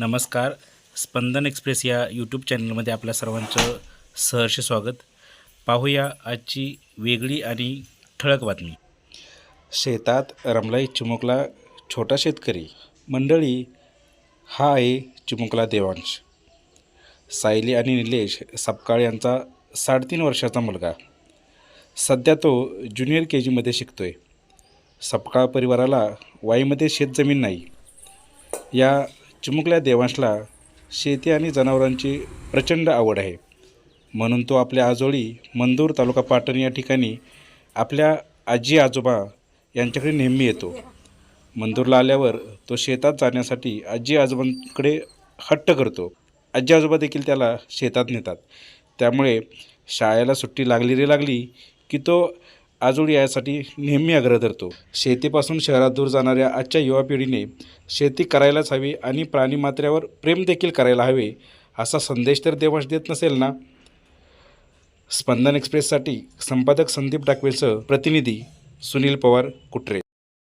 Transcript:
नमस्कार. स्पंदन एक्सप्रेस या यूट्यूब चॅनलमध्ये आपल्या सर्वांचं सहर्ष स्वागत. पाहूया आजची वेगळी आणि ठळक बातमी. शेतात रमलाई चिमुकला छोटा शेतकरी. मंडळी हा आहे चिमुकला देवांश. सायली आणि निलेश सपकाळ यांचा साडेतीन वर्षाचा मुलगा. सध्या तो ज्युनियर के जीमध्ये शिकतो आहे सपकाळ परिवाराला वाईमध्ये शेतजमीन नाही. या चिमुकल्या देवांशला शेती आणि जनावरांची प्रचंड आवड आहे. म्हणून तो आपल्या आजोळी मंदूर तालुका पाटण या ठिकाणी आपल्या आजी आजोबा यांच्याकडे नेहमी येतो. मंदूरला आल्यावर तो शेतात जाण्यासाठी आजी आजोबांकडे हट्ट करतो. आजी आजोबा देखील त्याला शेतात नेतात. त्यामुळे शाळेला सुट्टी लागली रे लागली की तो आजोळी यासाठी नेहमी आग्रह धरतो. शेतीपासून शहरात दूर जाणाऱ्या आजच्या युवा पिढीने शेती करायलाच हवी आणि प्राणीमात्र्यावर प्रेम देखील करायला हवे असा संदेश तर देवाश देत नसेल ना? स्पंदन एक्सप्रेससाठी संपादक संदीप डाकवेलसह प्रतिनिधी सुनील पवार कुट्रे